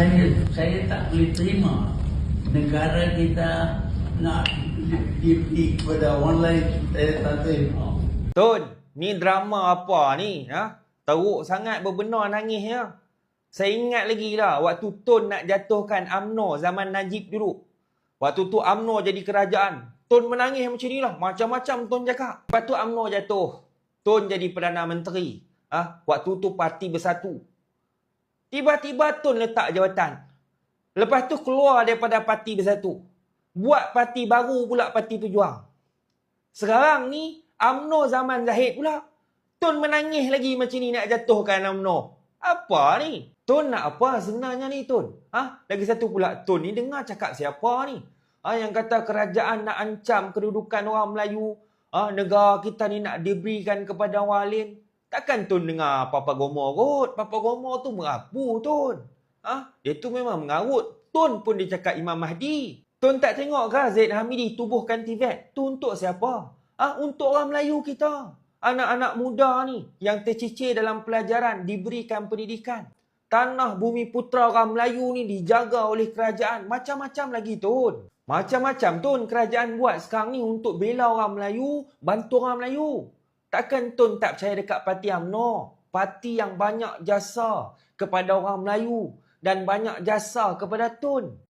saya saya tak boleh terima negara kita nak di kepada orang lain saya tak terima. Tun, ni drama apa ni? Ha? Teruk sangat berbenar nangis ya. Saya ingat lagi lah waktu Tun nak jatuhkan UMNO zaman Najib dulu. Waktu tu UMNO jadi kerajaan. Tun menangis macam ni lah. Macam-macam Tun cakap. Lepas tu UMNO jatuh. Tun jadi Perdana Menteri. Ha? Waktu tu parti bersatu. Tiba-tiba Tun letak jawatan. Lepas tu keluar daripada parti bersatu. Buat parti baru pula parti pejuang. Sekarang ni UMNO zaman Zahid pula. Tun menangis lagi macam ni nak jatuhkan UMNO. Apa ni? Tun nak apa sebenarnya ni Tun? Ha? Lagi satu pula Tun ni dengar cakap siapa ni? Ha? Yang kata kerajaan nak ancam kedudukan orang Melayu. Ha? Negara kita ni nak diberikan kepada orang lain. Takkan Tun dengar Papa Gomo kot. Papa Gomo tu merapu Tun. Ha? Dia tu memang mengarut. Tun pun dia cakap Imam Mahdi. Tun tak tengok ke Zaid Hamidi tubuhkan TVET? Tu untuk siapa? Ah, untuk orang Melayu kita. Anak-anak muda ni yang tercicir dalam pelajaran diberikan pendidikan. Tanah bumi putera orang Melayu ni dijaga oleh kerajaan. Macam-macam lagi Tun. Macam-macam Tun kerajaan buat sekarang ni untuk bela orang Melayu, bantu orang Melayu. Takkan Tun tak percaya dekat parti UMNO? Parti yang banyak jasa kepada orang Melayu dan banyak jasa kepada Tun.